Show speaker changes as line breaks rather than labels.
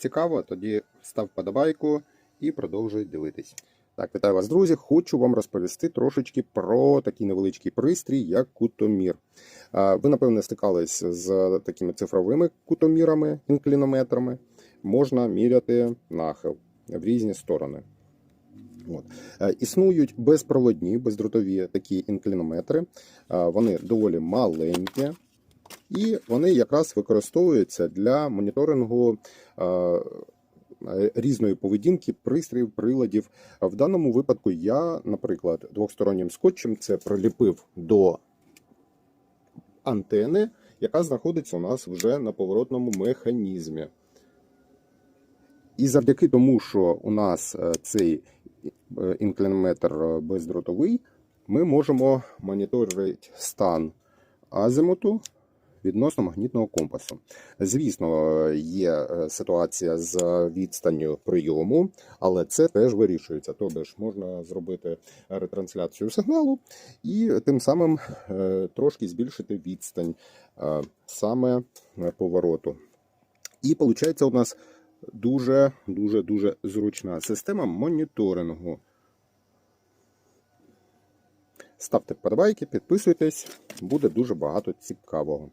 цікаво, тоді став подобайку і продовжуй дивитись. Так, вітаю вас, друзі. Хочу вам розповісти трошечки про такий невеличкий пристрій, як кутомір. Ви, напевне, стикались з такими цифровими кутомірами, інклінометрами. Можна міряти нахил в різні сторони. От. Е, Існують безпроводні, бездротові такі інклінометри. Вони доволі маленькі, і вони якраз використовуються для моніторингу різної поведінки пристроїв, приладів. В даному випадку я, наприклад, двохстороннім скотчем це приліпив до антени, яка знаходиться у нас вже на поворотному механізмі. І завдяки тому, що у нас е, цей е, інклінометр е, бездротовий, ми можемо моніторити стан азимуту відносно магнітного компасу. Звісно, є е, ситуація з відстанню прийому, але це теж вирішується. Тобто ж можна зробити ретрансляцію сигналу і тим самим е, трошки збільшити відстань е, саме повороту. І виходить у нас дуже дуже дуже зручна система моніторингу. Ставте вподобайки, підписуйтесь, буде дуже багато цікавого.